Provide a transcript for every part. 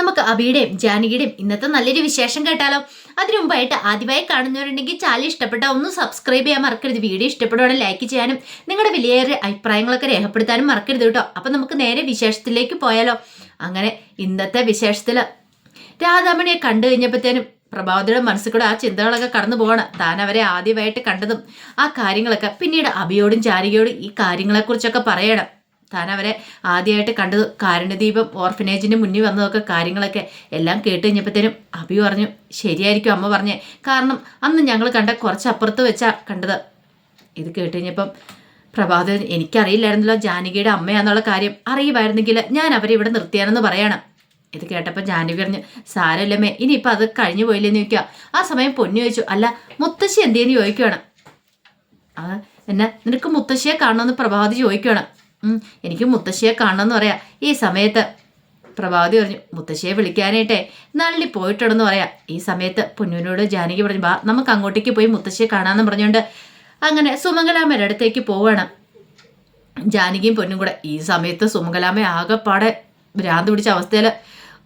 നമുക്ക് അബിയുടെയും ജാനകിയുടെയും ഇന്നത്തെ നല്ലൊരു വിശേഷം കേട്ടാലോ? അതിനു മുമ്പായിട്ട് ആദ്യമായി കാണുന്നവരുണ്ടെങ്കിൽ ചാനൽ ഇഷ്ടപ്പെട്ട ഒന്ന് സബ്സ്ക്രൈബ് ചെയ്യാൻ മറക്കരുത്. വീഡിയോ ഇഷ്ടപ്പെടുവാണെങ്കിൽ ലൈക്ക് ചെയ്യാനും നിങ്ങളുടെ വിലയേറെ അഭിപ്രായങ്ങളൊക്കെ രേഖപ്പെടുത്താനും മറക്കരുത് കേട്ടോ. അപ്പം നമുക്ക് നേരെ വിശേഷത്തിലേക്ക് പോയാലോ? അങ്ങനെ ഇന്നത്തെ വിശേഷത്തിൽ രാധാമണിയെ കണ്ടു കഴിഞ്ഞപ്പോഴത്തേനും പ്രഭാവതിയുടെ മനസ്സിൽ കൂടെ ആ ചിന്തകളൊക്കെ കടന്നു പോവാണ്. താൻ അവരെ ആദ്യമായിട്ട് കണ്ടതും ആ കാര്യങ്ങളൊക്കെ. പിന്നീട് അബിയോടും ചാരികയോടും ഈ കാര്യങ്ങളെക്കുറിച്ചൊക്കെ പറയണം. താൻ അവരെ ആദ്യമായിട്ട് കണ്ടത് കാരുണ്യദീപം ഓർഫനേജിന് മുന്നിൽ വന്നതൊക്കെ കാര്യങ്ങളൊക്കെ എല്ലാം കേട്ട് കഴിഞ്ഞപ്പോഴത്തേനും അഭി പറഞ്ഞു ശരിയായിരിക്കും അമ്മ പറഞ്ഞേ. കാരണം അന്ന് ഞങ്ങൾ കണ്ട കുറച്ചപ്പുറത്ത് വെച്ചാ കണ്ടത്. ഇത് കേട്ട് കഴിഞ്ഞപ്പം പ്രഭാതൻ എനിക്കറിയില്ലായിരുന്നല്ലോ ജാനകിയുടെ അമ്മയാന്നുള്ള കാര്യം. അറിയുമായിരുന്നെങ്കിൽ ഞാൻ അവരെ ഇവിടെ നിർത്തിയാണെന്ന് പറയണം. ഇത് കേട്ടപ്പോൾ ജാനകി പറഞ്ഞു സാരമല്ലമ്മേ ഇനിയിപ്പോൾ അത് കഴിഞ്ഞു പോയില്ലെന്ന് ചോദിക്കുക ആ സമയം പൊന്നു ചോദിച്ചു അല്ല മുത്തശ്ശി എന്തേന്ന് ചോദിക്കുകയാണ് എന്നാ നിനക്ക് മുത്തശ്ശിയെ കാണണമെന്ന് പ്രഭാതി ചോദിക്കുകയാണ് എനിക്ക് മുത്തശ്ശിയെ കാണണമെന്ന് പറയാം. ഈ സമയത്ത് പ്രഭാവതി പറഞ്ഞു മുത്തശ്ശിയെ വിളിക്കാനായിട്ടേ നള്ളി പോയിട്ടുണ്ടെന്ന് പറയാം. ഈ സമയത്ത് പൊന്നൂനോട് ജാനകി പറഞ്ഞു ബാ നമുക്ക് അങ്ങോട്ടേക്ക് പോയി മുത്തശ്ശിയെ കാണാമെന്ന് പറഞ്ഞുകൊണ്ട് അങ്ങനെ സുമംഗലാമ്മയുടെ അടുത്തേക്ക് പോവാണ്. ജാനകിയും പൊന്നും കൂടെ ഈ സമയത്ത് സുമംഗലാമ്മ ആകെപ്പാടെ ഭ്രാന്ത് പിടിച്ച അവസ്ഥയിൽ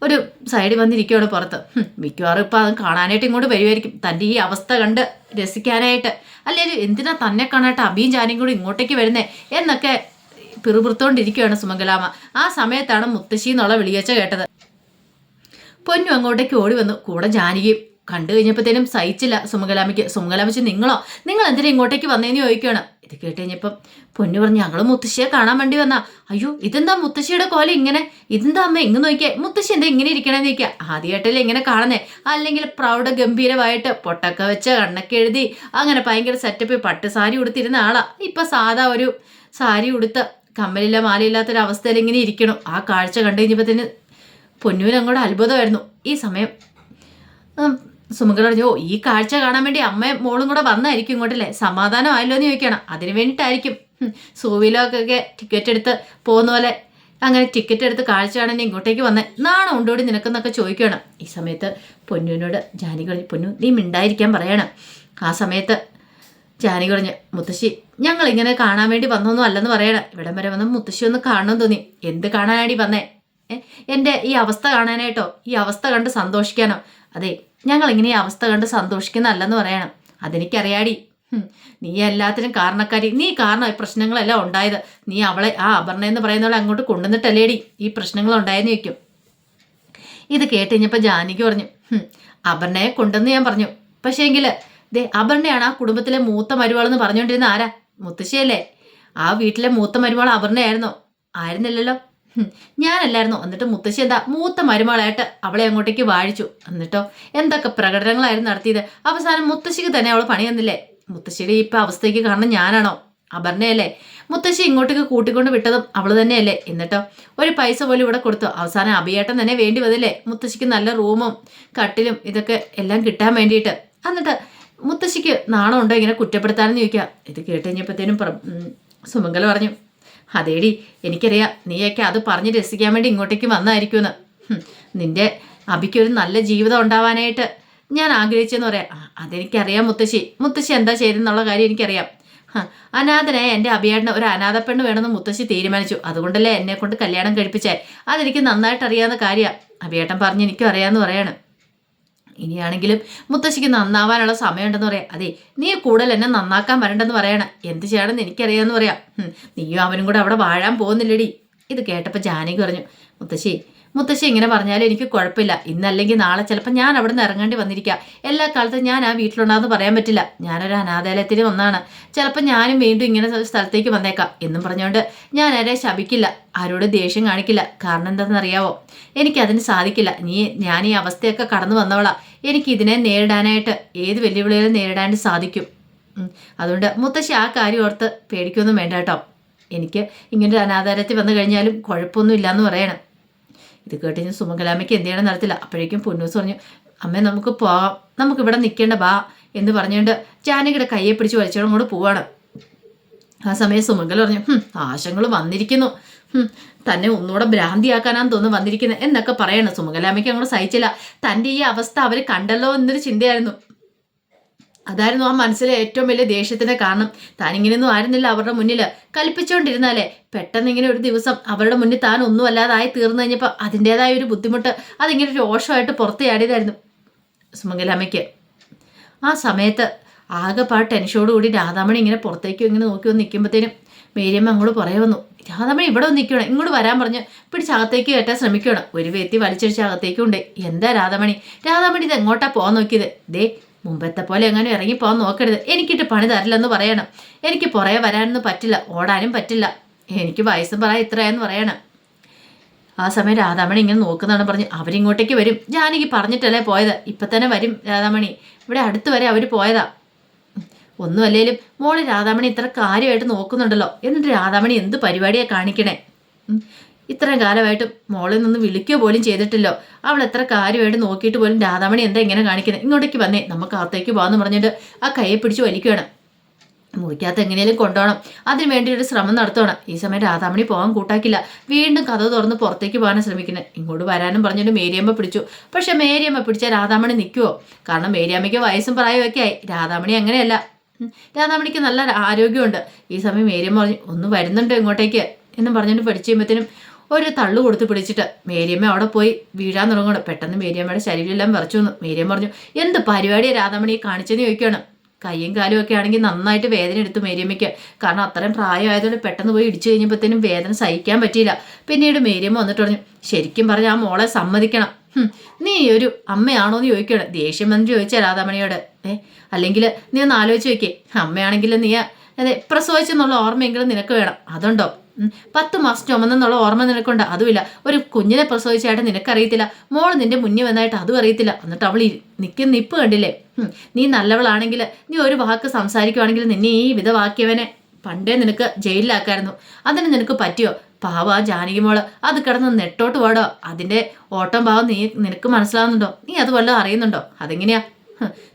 ഒരു സൈഡിൽ വന്നിരിക്കുകയാണ് പുറത്ത്. മിക്കവാറും ഇപ്പം അത് കാണാനായിട്ട് ഇങ്ങോട്ട് വരുമായിരിക്കും തന്റെ ഈ അവസ്ഥ കണ്ട് രസിക്കാനായിട്ട്. അല്ലെങ്കിൽ എന്തിനാ തന്നെ കാണാനായിട്ട് അബിയും ജാനയും കൂടി ഇങ്ങോട്ടേക്ക് വരുന്നേ? എന്നൊക്കെ പിറുപിറുത്തോണ്ടിരിക്കുകയാണ് സുമംഗലാമ്മ ആ സമയത്താണ് മുത്തശ്ശി എന്നുള്ള വിളിയച്ച കേട്ടത്. പൊന്നു അങ്ങോട്ടേക്ക് ഓടി വന്നു. കൂടെ ജാനകിയും കണ്ടു കഴിഞ്ഞപ്പോഴത്തേനും സഹിച്ചില്ല സുമംഗലാമ്മയ്ക്ക് സുമംഗലാമച്ച് നിങ്ങളോ? നിങ്ങൾ എന്തിനാ ഇങ്ങോട്ടേക്ക് വന്നേന്ന് ചോദിക്കുകയാണ്. ഇത് കേട്ട് പൊന്നു പറഞ്ഞു ഞങ്ങൾ മുത്തശ്ശിയെ കാണാൻ വേണ്ടി വന്നാ. അയ്യോ ഇതെന്താ മുത്തശ്ശിയുടെ കോല ഇങ്ങനെ? ഇതെന്താ അമ്മ ഇങ്ങ് നോക്കിയേ. മുത്തശ്ശി എന്താ ഇങ്ങനെ ഇരിക്കണേന്ന് ചോദിക്കുക. ആദ്യമായിട്ടല്ലേ ഇങ്ങനെ കാണുന്നേ. അല്ലെങ്കിൽ പ്രൗഢ ഗംഭീരമായിട്ട് പൊട്ടൊക്കെ വെച്ച് കണ്ണൊക്കെ എഴുതി അങ്ങനെ ഭയങ്കര സെറ്റപ്പ് പട്ട് സാരി ഉടുത്തിരുന്ന ആളാ. ഇപ്പം സാധാ ഒരു സാരി ഉടുത്ത് കമ്മലില്ല മാലയില്ലാത്തൊരവസ്ഥയിൽ ഇങ്ങനെ ഇരിക്കണം. ആ കാഴ്ച കണ്ടു കഴിഞ്ഞപ്പോഴത്തേന് പൊന്നുവിന് അങ്ങോട്ട് അത്ഭുതമായിരുന്നു. ഈ സമയം സുമംഗല പറഞ്ഞു ഓ ഈ കാഴ്ച കാണാൻ വേണ്ടി അമ്മയും മോളും കൂടെ വന്നായിരിക്കും ഇങ്ങോട്ടല്ലേ സമാധാനമായല്ലോ എന്ന് ചോദിക്കണം അതിന് വേണ്ടിയിട്ടായിരിക്കും. സൂവിലൊക്കെ ടിക്കറ്റ് എടുത്ത് പോകുന്ന പോലെ അങ്ങനെ ടിക്കറ്റ് എടുത്ത് കാഴ്ച കാണാൻ ഇങ്ങോട്ടേക്ക് വന്നേ. നാണം ഉണ്ടോടി നിനക്കെന്നൊക്കെ ചോദിക്കണം ഈ സമയത്ത് പൊന്നുവിനോട് ജാനികളിൽ പൊന്നു നീ മിണ്ടായിരിക്കാൻ പറയണം. ആ സമയത്ത് ജാനി പറഞ്ഞു മുത്തശ്ശി ഞങ്ങൾ ഇങ്ങനെ കാണാൻ വേണ്ടി വന്നൊന്നും അല്ലെന്ന് പറയണം. ഇവിടം വരെ വന്ന മുത്തശ്ശി ഒന്ന് കാണണം തോന്നി. എന്ത് കാണാനാടി വന്നേ? എന്റെ ഈ അവസ്ഥ കാണാനായിട്ടോ? ഈ അവസ്ഥ കണ്ട് സന്തോഷിക്കാനോ? അതെ ഞങ്ങൾ ഇങ്ങനെ ഈ അവസ്ഥ കണ്ട് സന്തോഷിക്കുന്നതല്ലെന്ന് പറയണം. അതെനിക്കറിയാടി. നീ എല്ലാത്തിനും കാരണക്കാരി. നീ കാരണം ഈ പ്രശ്നങ്ങളെല്ലാം ഉണ്ടായത്. നീ അവളെ ആ അപർണ എന്ന് പറയുന്നവളെ അങ്ങോട്ട് കൊണ്ടുവന്നിട്ടല്ലേടി ഈ പ്രശ്നങ്ങൾ ഉണ്ടായെന്ന് ചോദിക്കും. ഇത് കേട്ട് കഴിഞ്ഞപ്പോൾ ജാനകി പറഞ്ഞു "ഹും, അപർണയെ കൊണ്ടെന്ന് ഞാൻ പറഞ്ഞു. പക്ഷേ എങ്കിൽ ദേ അപർണയാണ് ആ കുടുംബത്തിലെ മൂത്ത മരുവാളെന്ന് പറഞ്ഞുകൊണ്ടിരുന്ന ആരാ? മുത്തശ്ശിയല്ലേ? ആ വീട്ടിലെ മൂത്ത മരുമാൾ അപർണയായിരുന്നോ. ആയിരുന്നില്ലല്ലോ. ഞാനല്ലായിരുന്നു. എന്നിട്ട് മുത്തശ്ശി എന്താ? മൂത്ത മരുമകളായിട്ട് അവളെ അങ്ങോട്ടേക്ക് വാഴിച്ചു. എന്നിട്ടോ എന്തൊക്കെ പ്രകടനങ്ങളായിരുന്നു നടത്തിയത്. അവസാനം മുത്തശ്ശിക്ക് തന്നെ അവൾ പണി തന്നില്ലേ മുത്തശ്ശിയുടെ ഇപ്പൊ അവസ്ഥയ്ക്ക് കാരണം ഞാനാണോ? അപർണയല്ലേ? മുത്തശ്ശി ഇങ്ങോട്ടേക്ക് കൂട്ടിക്കൊണ്ട് വിട്ടതും അവൾ തന്നെയല്ലേ? എന്നിട്ടോ ഒരു പൈസ പോലും ഇവിടെ കൊടുത്തു. അവസാനം അഭിയേട്ടൻ തന്നെ വേണ്ടി വന്നില്ലേ മുത്തശ്ശിക്ക് നല്ല റൂമും കട്ടിലും ഇതൊക്കെ എല്ലാം കിട്ടാൻ വേണ്ടിയിട്ട്. എന്നിട്ട് മുത്തശ്ശിക്ക് ഉണ്ടോ ഇങ്ങനെ കുറ്റപ്പെടുത്താനെന്ന് ചോദിക്കാം ഇത് കേട്ട് കഴിഞ്ഞപ്പോഴത്തേനും സുമംഗല പറഞ്ഞു അതേടി എനിക്കറിയാം നീയൊക്കെ അത് പറഞ്ഞ് രസിക്കാൻ വേണ്ടി ഇങ്ങോട്ടേക്ക് വന്നായിരിക്കുമെന്ന്. നിന്റെ അബിക്കൊരു നല്ല ജീവിതം ഉണ്ടാവാനായിട്ട് ഞാൻ ആഗ്രഹിച്ചെന്ന് പറയാം. അതെനിക്കറിയാം മുത്തശ്ശി. മുത്തശ്ശി എന്താ ചെയ്തെന്നുള്ള കാര്യം എനിക്കറിയാം. അനാഥനായ എന്റെ അഭിയാടിന് ഒരു അനാഥ പെണ്ണ് വേണമെന്ന് മുത്തശ്ശി തീരുമാനിച്ചു. അതുകൊണ്ടല്ലേ എന്നെ കൊണ്ട് കല്യാണം കഴിപ്പിച്ചേ. അതെനിക്ക് നന്നായിട്ട് അറിയാവുന്ന കാര്യമാണ് അഭിയേട്ടൻ പറഞ്ഞ് എനിക്കും അറിയാമെന്ന് പറയാണ്. ഇനിയാണെങ്കിലും മുത്തശ്ശിക്ക് നന്നാവാനുള്ള സമയമുണ്ടെന്ന് പറയാം. അതെ നീ കൂടുതൽ എന്നെ നന്നാക്കാൻ വരണ്ടെന്ന് പറയണം. എന്ത് ചെയ്യണമെന്ന് എനിക്കറിയാമെന്ന് പറയാം. നീയും അവനും കൂടെ അവിടെ വാഴാൻ പോകുന്നില്ലടി. ഇത് കേട്ടപ്പോൾ ജാനകി പറഞ്ഞു മുത്തശ്ശി മുത്തശ്ശി ഇങ്ങനെ പറഞ്ഞാലും എനിക്ക് കുഴപ്പമില്ല. ഇന്നല്ലെങ്കിൽ നാളെ ചിലപ്പോൾ ഞാൻ അവിടെ നിന്ന് ഇറങ്ങേണ്ടി വന്നിരിക്കുക എല്ലാ കാലത്തും ഞാൻ ആ വീട്ടിലുണ്ടാകുന്ന പറയാൻ പറ്റില്ല. ഞാനൊരു അനാഥാലയത്തിന് വന്നാണ് ചിലപ്പോൾ ഞാനും വീണ്ടും ഇങ്ങനെ സ്ഥലത്തേക്ക് വന്നേക്കാം. എന്നും പറഞ്ഞുകൊണ്ട് ഞാൻ ആരെ ശപിക്കില്ല. ആരോട് ദേഷ്യം കാണിക്കില്ല. കാരണം എന്താണെന്നറിയാവോ എനിക്കതിന് സാധിക്കില്ല. നീ ഞാൻ ഈ അവസ്ഥയൊക്കെ കടന്നു വന്നവളാ. എനിക്കിതിനെ നേരിടാനായിട്ട് ഏത് വെല്ലുവിളികളും നേരിടാൻ സാധിക്കും. അതുകൊണ്ട് മുത്തശ്ശി ആ കാര്യം ഓർത്ത് പേടിക്കൊന്നും വേണ്ട കേട്ടോ. എനിക്ക് ഇങ്ങനൊരു അനാധാരത്തിൽ അനാഥാലയത്തിൽ വന്നു കഴിഞ്ഞാലും കുഴപ്പമൊന്നും ഇല്ലയെന്ന് പറയണം. ഇത് കേട്ട് ഞാൻ സുമംഗലാമ്മയ്ക്ക് എന്ത് ചെയ്യണം നടത്തില്ല അപ്പോഴേക്കും പൊന്നൂസ് പറഞ്ഞു അമ്മ നമുക്ക് പോവാം. നമുക്ക് ഇവിടെ നിൽക്കേണ്ട ബാ എന്ന് പറഞ്ഞുകൊണ്ട് ജാനകിയുടെ കയ്യെ പിടിച്ച് വലിച്ചോളം കൂടെ പോവാണ്. ആ സമയം സുമംഗല പറഞ്ഞു ആശങ്കൾ വന്നിരിക്കുന്നു. തന്നെ ഒന്നുകൂടെ ഭ്രാന്തിയാക്കാനാന്ന് തോന്നുന്നു വന്നിരിക്കുന്നത് എന്നൊക്കെ പറയണം. സുമംഗലാമ്മയ്ക്ക് അങ്ങോട്ട് സഹിച്ചില്ല. തന്റെ ഈ അവസ്ഥ അവർ കണ്ടല്ലോ എന്നൊരു ചിന്തയായിരുന്നു. അതായിരുന്നു ആ മനസ്സിലെ ഏറ്റവും വലിയ ദേഷ്യത്തിന്റെ കാരണം. താൻ ഇങ്ങനെയൊന്നും ആയിരുന്നില്ല അവരുടെ മുന്നിൽ കൽപ്പിച്ചുകൊണ്ടിരുന്നാലേ പെട്ടെന്ന് ഇങ്ങനെ ഒരു ദിവസം അവരുടെ മുന്നിൽ താൻ ഒന്നും അല്ലാതായി തീർന്നു കഴിഞ്ഞപ്പോൾ അതിന്റെതായ ഒരു ബുദ്ധിമുട്ട് അതിങ്ങനെ രോഷമായിട്ട് പുറത്തു ചാടിയതായിരുന്നു. സുമംഗലാമയ്ക്ക് ആ സമയത്ത് ആകെപ്പാട് ടെൻഷനോടുകൂടി രാധാമണി ഇങ്ങനെ പുറത്തേക്കും ഇങ്ങനെ നോക്കി വന്ന് നിൽക്കുമ്പോഴത്തേനും മേരിയമ്മ അങ്ങോട്ട് പറയാൻ വന്നു. രാധാമണി ഇവിടെ വന്ന് നിൽക്കണം ഇങ്ങോട്ട് വരാൻ പറഞ്ഞ് പിടിച്ച് അകത്തേക്ക് കയറ്റാൻ ശ്രമിക്കണം ഒരു വ്യക്തി വലിച്ചടിച്ച് അകത്തേക്കുണ്ട് എന്താ രാധാമണി? രാധാമണി ഇത് എങ്ങോട്ടാ പോകാൻ നോക്കിയത്? ദേ മുമ്പത്തെ പോലെ എങ്ങനെ ഇറങ്ങി പോകാൻ നോക്കരുത്. എനിക്കിട്ട് പണി തരില്ലെന്ന് പറയണം. എനിക്ക് പുറകെ വരാനൊന്നും പറ്റില്ല. ഓടാനും പറ്റില്ല. എനിക്ക് വയസ്സും പറ ഇത്രയെന്ന് പറയണം. ആ സമയം രാധാമണി ഇങ്ങനെ നോക്കുന്നതാണ് പറഞ്ഞ് അവരിങ്ങോട്ടേക്ക് വരും. ജാനകി പറഞ്ഞിട്ടല്ലേ പോയത്? ഇപ്പം തന്നെ വരും രാധാമണി. ഇവിടെ അടുത്ത് വരെ അവർ പോയതാ. ഒന്നും അല്ലേലും മോൾ രാധാമണി ഇത്ര കാര്യമായിട്ട് നോക്കുന്നുണ്ടല്ലോ. എന്നിട്ട് രാധാമണി എന്ത് പരിപാടിയാണ് കാണിക്കണേ. ഇത്രയും കാലമായിട്ട് മോളിൽ നിന്ന് വിളിക്കുക പോലും ചെയ്തിട്ടില്ലോ. അവൾ എത്ര കാര്യമായിട്ട് നോക്കിയിട്ട് പോലും രാധാമണി എന്താ ഇങ്ങനെ കാണിക്കുന്നത് ഇങ്ങോട്ടേക്ക് വന്നേ നമുക്ക് അകത്തേക്ക് പോകാമെന്ന് പറഞ്ഞിട്ട് ആ കയ്യെ പിടിച്ച് വലിക്കുകയാണ് മുറിക്കകത്ത് എങ്ങനെയും കൊണ്ടുപോകണം. അതിന് വേണ്ടി ഒരു ശ്രമം നടത്തണം ഈ സമയം രാധാമണി പോകാൻ കൂട്ടാക്കില്ല. വീണ്ടും കഥ തുറന്ന് പുറത്തേക്ക് പോകാൻ ശ്രമിക്കുന്നത് ഇങ്ങോട്ട് വരാനും പറഞ്ഞിട്ട് മേരിയമ്മ പിടിച്ചു. പക്ഷെ മേരിയമ്മ പിടിച്ച രാധാമണി നിൽക്കുമോ കാരണം മേരിയമ്മയ്ക്ക് വയസ്സും പ്രായമൊക്കെ ആയി. രാധാമണി അങ്ങനെയല്ല. രാധാമണിക്ക് നല്ല ആരോഗ്യമുണ്ട്. ഈ സമയം മേരിയമ്മ പറഞ്ഞു ഒന്ന് വരുന്നുണ്ടോ ഇങ്ങോട്ടേക്ക്? എന്ന് പറഞ്ഞിട്ട് പഠിച്ചു കഴിയുമ്പോഴത്തേനും ഒരു തള്ളു കൊടുത്ത് പിടിച്ചിട്ട് മേരിയമ്മ അവിടെ പോയി വീഴാൻ തുടങ്ങണം പെട്ടെന്ന് മേരിയമ്മയുടെ ശരീരമെല്ലാം വിറച്ചു വന്നു മേരിയമ്മ പറഞ്ഞു എന്ത് പരിപാടിയാണ് രാധാമണി കാണിച്ചെന്ന് ചോദിക്കുകയാണ്. കൈയും കാലും ഒക്കെ ആണെങ്കിൽ നന്നായിട്ട് വേദന എടുത്തു മേരിയമ്മയ്ക്ക്. കാരണം അത്രയും പ്രായമായതുകൊണ്ട് പെട്ടെന്ന് പോയി ഇടിച്ചു കഴിഞ്ഞപ്പോഴത്തേനും വേദന സഹിക്കാൻ പറ്റിയില്ല. പിന്നീട് മേരിയമ്മ വന്നിട്ട് പറഞ്ഞു ശരിക്കും പറഞ്ഞ ആ മോളെ സമ്മതിക്കണം. നീ ഒരു അമ്മയാണോ എന്ന് ചോദിക്കണം ദേഷ്യം വന്ന് ചോദിച്ചാൽ രാധാമണിയോട് ഏ അല്ലെങ്കിൽ നീ ഒന്ന് ആലോചിച്ച് നോക്കിയേ. അമ്മയാണെങ്കിൽ നീ അതെ പ്രസവിച്ചെന്നുള്ള ഓർമ്മയെങ്കിലും നിനക്ക് വേണം. അതുണ്ടോ? പത്ത് മാസം ചുമന്നെന്നുള്ള ഓർമ്മ നിനക്കുണ്ട്? അതുമില്ല. ഒരു കുഞ്ഞിനെ പ്രസവിച്ചായിട്ട് നിനക്കറിയത്തില്ല. മോൾ നിന്റെ മുന്നിൽ വന്നായിട്ട് അതും അറിയത്തില്ല. എന്നിട്ട് അവൾ നിൽക്കുന്ന നിപ്പ് കണ്ടില്ലേ? നീ നല്ലവളാണെങ്കിൽ നീ ഒരു വാക്ക് സംസാരിക്കുവാണെങ്കിൽ നിന്നെ ഈ വിധവാക്കിയവനെ പണ്ടേ നിനക്ക് ജയിലിലാക്കായിരുന്നു. അതിന് നിനക്ക് പറ്റിയോ? പാവ ജാനകി മോൾ. അത് കിടന്ന് നെട്ടോട്ട് പോടോ അതിന്റെ ഓട്ടം പാവം നീ നിനക്ക് മനസ്സിലാവുന്നുണ്ടോ? നീ അത് വല്ലതും അറിയുന്നുണ്ടോ? അതെങ്ങനെയാ?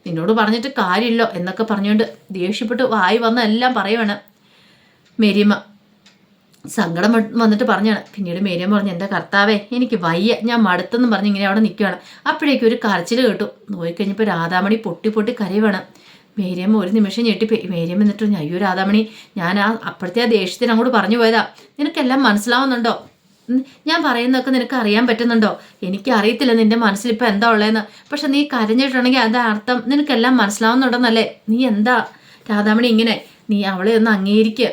നിന്നോട് പറഞ്ഞിട്ട് കാര്യമില്ലോ എന്നൊക്കെ പറഞ്ഞുകൊണ്ട് ദേഷ്യപ്പെട്ട് വായി വന്ന എല്ലാം പറയുവാണ്. മേരിയമ്മ സങ്കടം വന്നിട്ട് പറഞ്ഞാണ്. പിന്നീട് മേരിയം പറഞ്ഞു എന്റെ കർത്താവേ എനിക്ക് വയ്യ. ഞാൻ മടുത്തെന്ന് പറഞ്ഞ് ഇങ്ങനെ അവിടെ നിൽക്കുകയാണ് അപ്പോഴേക്കും ഒരു കരച്ചിൽ കേട്ടു. നോയിക്കഴിഞ്ഞപ്പോൾ രാധാമണി പൊട്ടി പൊട്ടി കരയുവാണ്. മേരിയമ്മ ഒരു നിമിഷം ഞെട്ടിപ്പോയി മേരിയമ്മ എന്നിട്ട് അയ്യോ രാധാമണി ഞാൻ ആ അപ്പോഴത്തെ ആ ദേഷ്യത്തിന് അങ്ങോട്ട് പറഞ്ഞു പോയതാ. നിനക്കെല്ലാം മനസ്സിലാവുന്നുണ്ടോ? ഞാൻ പറയുന്നതൊക്കെ നിനക്ക് അറിയാൻ പറ്റുന്നുണ്ടോ? എനിക്ക് അറിയത്തില്ല നിന്റെ മനസ്സിൽ ഇപ്പം എന്താ ഉള്ളതെന്ന്. പക്ഷെ നീ കരഞ്ഞിട്ടുണ്ടെങ്കിൽ അതാ അർത്ഥം. നിനക്കെല്ലാം മനസ്സിലാവുന്നുണ്ടെന്നല്ലേ? നീ എന്താ? രാധാമണി ഇങ്ങനെ നീ അവളെ ഒന്ന് അംഗീകരിക്കുക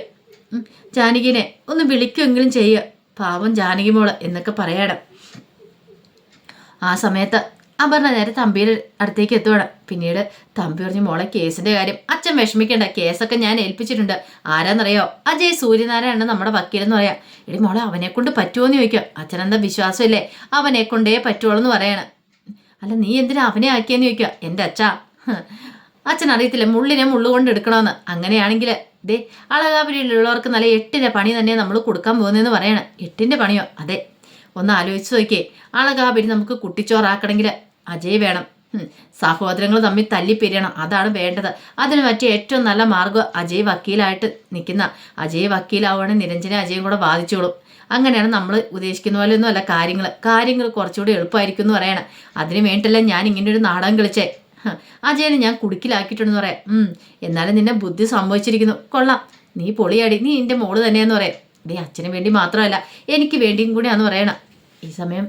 ജാനകിനെ ഒന്ന് വിളിക്കുമെങ്കിലും ചെയ്യുക പാവം ജാനകി മോൾ എന്നൊക്കെ പറയണം. ആ സമയത്ത് അപർണ നേരെ തമ്പിയുടെ അടുത്തേക്ക് എത്തുവാണ്. പിന്നീട് തമ്പി പറഞ്ഞു മോളെ കേസിന്റെ കാര്യം അച്ഛൻ വിഷമിക്കേണ്ട. കേസൊക്കെ ഞാൻ ഏൽപ്പിച്ചിട്ടുണ്ട്. ആരാന്നറിയോ? അജയ് സൂര്യനാരായണ നമ്മുടെ വക്കീലെന്ന് പറയാം. എടി മോളെ അവനെ കൊണ്ട് പറ്റുമോ എന്ന് ചോദിക്കാം. അച്ഛനെന്താ വിശ്വാസമില്ലേ? അവനെ കൊണ്ടേ പറ്റുള്ളൂ എന്ന് പറയണം. അല്ല നീ എന്തിനാ അവനെ ആക്കിയെന്ന് ചോദിക്കുക? എന്റെ അച്ഛാ. അച്ഛൻ അറിയത്തില്ല മുള്ളിനെ മുള്ളു കൊണ്ട് എടുക്കണമെന്ന് അങ്ങനെയാണെങ്കിൽ ദേ അളകാപുരിയിലുള്ളവർക്ക് നല്ല എട്ടിന്റെ പണി തന്നെ നമ്മൾ കൊടുക്കാൻ പോകുന്നതെന്ന് പറയണം. എട്ടിന്റെ പണിയോ? അതെ. ഒന്ന് ആലോചിച്ച് നോക്കിയേ. അളകാപുരി നമുക്ക് കുട്ടിച്ചോറാക്കണമെങ്കിൽ അജയ് വേണം. സഹോദരങ്ങൾ തമ്മിൽ തല്ലിപ്പിരിയണം. അതാണ് വേണ്ടത്. അതിന് പറ്റിയ ഏറ്റവും നല്ല മാർഗം അജയ് വക്കീലായിട്ട് നിൽക്കുന്ന. അജയ് വക്കീലാവുകയാണെങ്കിൽ നിരഞ്ജനെ അജയും കൂടെ ബാധിച്ചോളും. അങ്ങനെയാണ് നമ്മൾ ഉദ്ദേശിക്കുന്ന പോലെ അല്ല കാര്യങ്ങൾ കാര്യങ്ങൾ കുറച്ചുകൂടി എളുപ്പമായിരിക്കും എന്ന് പറയണം. അതിന് വേണ്ടിയിട്ടല്ല ഞാൻ ഇങ്ങനെ ഒരു നാടകം കളിച്ചേ. അജയനെ ഞാൻ കുടുക്കിലാക്കിയിട്ടുണ്ടെന്ന് പറയാം. എന്നാലും നിന്നെ ബുദ്ധി സംഭവിച്ചിരിക്കുന്നു. കൊള്ളാം. നീ പൊളിയാടി. നീ എന്റെ മോൾ തന്നെയാന്ന് പറയാം. ഡേ അച്ഛന് വേണ്ടി മാത്രമല്ല എനിക്ക് വേണ്ടിയും കൂടിയാന്ന് പറയണം. ഈ സമയം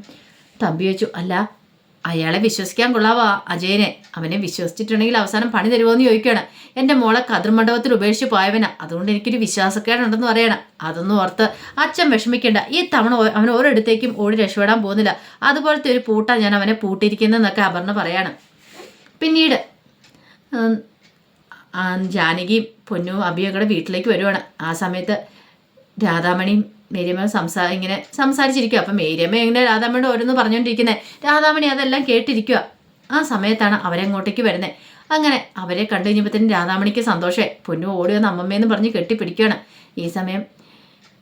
തമ്പി ചോദിച്ചു അല്ല അയാളെ വിശ്വസിക്കാൻ കൊള്ളാവാ അജയനെ. അവനെ വിശ്വസിച്ചിട്ടുണ്ടെങ്കിൽ അവസാനം പണി തരുമോ എന്ന് ചോദിക്കുകയാണ്. എന്റെ മോളെ കതിർമണ്ഡപത്തിൽ ഉപേക്ഷിച്ച് പോയവനാ. അതുകൊണ്ട് എനിക്കൊരു വിശ്വാസക്കേടുണ്ടെന്ന് പറയണം. അതൊന്നും ഓർത്ത് അച്ഛൻ വിഷമിക്കേണ്ട. ഈ തവണ അവൻ ഒരിടത്തേക്കും ഓടി രക്ഷപ്പെടാൻ പോകുന്നില്ല. അതുപോലത്തെ ഒരു പൂട്ടാ ഞാൻ അവനെ പൂട്ടിയിരിക്കുന്നതെന്നൊക്കെ അപർണ പറയാണ്. പിന്നീട് ജാനകിയും പൊന്നും അബിയൊക്കെ വീട്ടിലേക്ക് വരുവാണ്. ആ സമയത്ത് രാധാമണിയും മേരിയമ്മ സംസാ ഇങ്ങനെ സംസാരിച്ചിരിക്കുക അപ്പം മേരിയമ്മ ഇങ്ങനെ രാധാമണി ഓരോന്ന് പറഞ്ഞുകൊണ്ടിരിക്കുന്നത് രാധാമണി അതെല്ലാം കേട്ടിരിക്കുക ആ സമയത്താണ് അവരങ്ങോട്ടേക്ക് വരുന്നത് അങ്ങനെ അവരെ കണ്ടു കഴിഞ്ഞപ്പോഴത്തേനും രാധാമണിക്ക് സന്തോഷമായി. പൊന്നു ഓടി വന്ന് അമ്മമ്മയെന്ന് പറഞ്ഞ് കെട്ടിപ്പിടിക്കുകയാണ് ഈ സമയം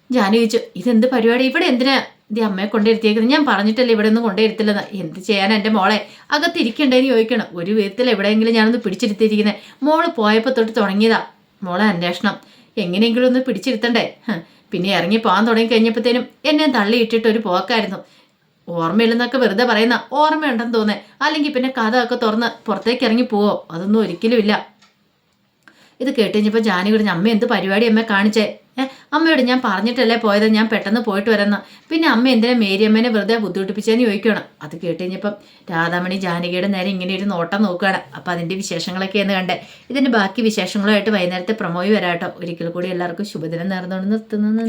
ജാനു ചോദിച്ചു ഇതെന്ത് പരിപാടി? ഇവിടെ എന്തിനാ ഇത് അമ്മയെ കൊണ്ടിരുത്തിയേക്കുന്നത് ഞാൻ പറഞ്ഞിട്ടല്ലേ ഇവിടെ ഒന്നും കൊണ്ടിരുത്തില്ലെന്ന് എന്ത് ചെയ്യാനാ എന്റെ മോളെ? അകത്തിരിക്കണ്ടേന്ന് ചോദിക്കണം. ഒരു വിധത്തിൽ എവിടെയെങ്കിലും ഞാനൊന്ന് പിടിച്ചിരുത്തിയിരിക്കുന്നത് മോൾ പോയപ്പോൾ തൊട്ട് തുടങ്ങിയതാ. മോളെ അന്വേഷണം. എങ്ങനെയെങ്കിലും ഒന്ന് പിടിച്ചിരുത്തണ്ടേ? പിന്നെ ഇറങ്ങി പോകാൻ തുടങ്ങി കഴിഞ്ഞപ്പോഴത്തേനും എന്നെ തള്ളിയിട്ടിട്ട് ഒരു പോക്കായിരുന്നു. ഓർമ്മയില്ലെന്നൊക്കെ വെറുതെ പറയുന്ന ഓർമ്മയുണ്ടെന്ന് തോന്നേ. അല്ലെങ്കിൽ പിന്നെ കഥ ഒക്കെ തുറന്ന് പുറത്തേക്ക് ഇറങ്ങി പോവോ? അതൊന്നും ഒരിക്കലും ഇല്ല. ഇത് കേട്ട് കഴിഞ്ഞപ്പോൾ ജാനി പറഞ്ഞു അമ്മ എന്ത് പരിപാടി അമ്മ കാണിച്ചേ? അമ്മയോട് ഞാൻ പറഞ്ഞിട്ടല്ലേ പോയത്? ഞാൻ പെട്ടെന്ന് പോയിട്ട് വരാമെന്ന് പിന്നെ അമ്മ എന്തിനാ മേരിയമ്മേനെ വെറുതെ ബുദ്ധിമുട്ടിപ്പിച്ചെന്ന് ചോദിക്കണം അത് കേട്ട് കഴിഞ്ഞപ്പം രാധാമണി ജാനകിയുടെ നേരെ ഇങ്ങനെ ഒരു നോട്ടം നോക്കുകയാണ്. അപ്പം അതിന്റെ വിശേഷങ്ങളൊക്കെ എന്ന് കണ്ടേ. ഇതിന്റെ ബാക്കി വിശേഷങ്ങളുമായിട്ട് വൈകുന്നേരത്തെ പ്രമോയി വരാട്ടോ. ഒരിക്കൽ കൂടി എല്ലാവർക്കും ശുഭദിനം നേർന്നുകൊണ്ട് നിർത്തുന്നു.